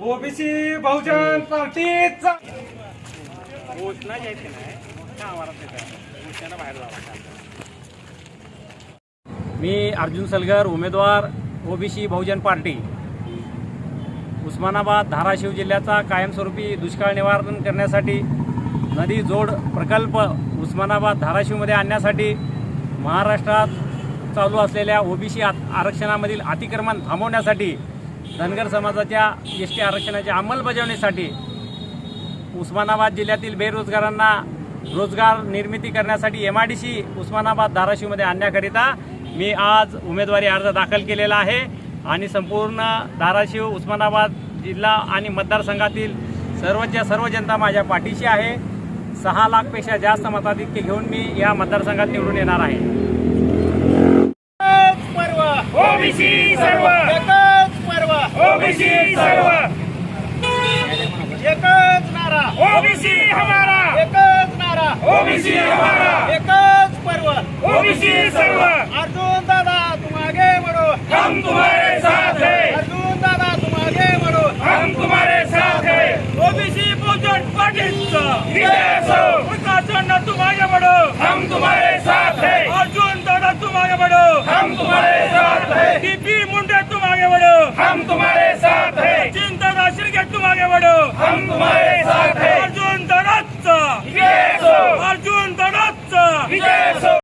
बहुजन पार्टीचा. मी अर्जुन सलगर उमेदवार OBC Bahujan party. Osmanabad Dharashiv जिल्ह्याचा कायमस्वरूपी दुष्काळ निवारण करण्यासाठी नदी जोड प्रकल्प उस्मानाबाद धाराशिवमध्ये आणण्यासाठी महाराष्ट्रात चालू असलेल्या ओबीसी आरक्षणामधील अतिक्रमण थांबवण्यासाठी धनगर समाजाच्या एस टी आरक्षणाच्या अंमलबजावणीसाठी उस्मानाबाद जिल्ह्यातील बेरोजगारांना रोजगार निर्मिती करण्यासाठी M I D C Osmanabad धाराशिवमध्ये आणण्याकरिता मी आज उमेदवारी अर्ज दाखल केलेला आहे. आणि संपूर्ण धाराशिव उस्मानाबाद जिल्हा आणि मतदारसंघातील सर्वच्या सर्व जनता माझ्या पाठीशी आहे. सहा लाखपेक्षा जास्त मताधिक्य घेऊन मी या मतदारसंघात निवडून येणार आहे पर्व ओबीसी सर्व एकच पर्व ओबीसी सर्व. एकच नारा. ओबीसी हमारा. एकच नारा. ओबीसी हमारा. एकच पर्व. ओबीसी सर्व. अर्जुन दादा तुम आगे बढ़ो हम तुम्हारे साथ हैं. अर्जुन दादा तुम आगे बढ़ो हम तुम्हारे साथ हैं. ओबीसी बहुजन पार्टीचा ಮಾಡು ಹಂಗು ಮಾಡು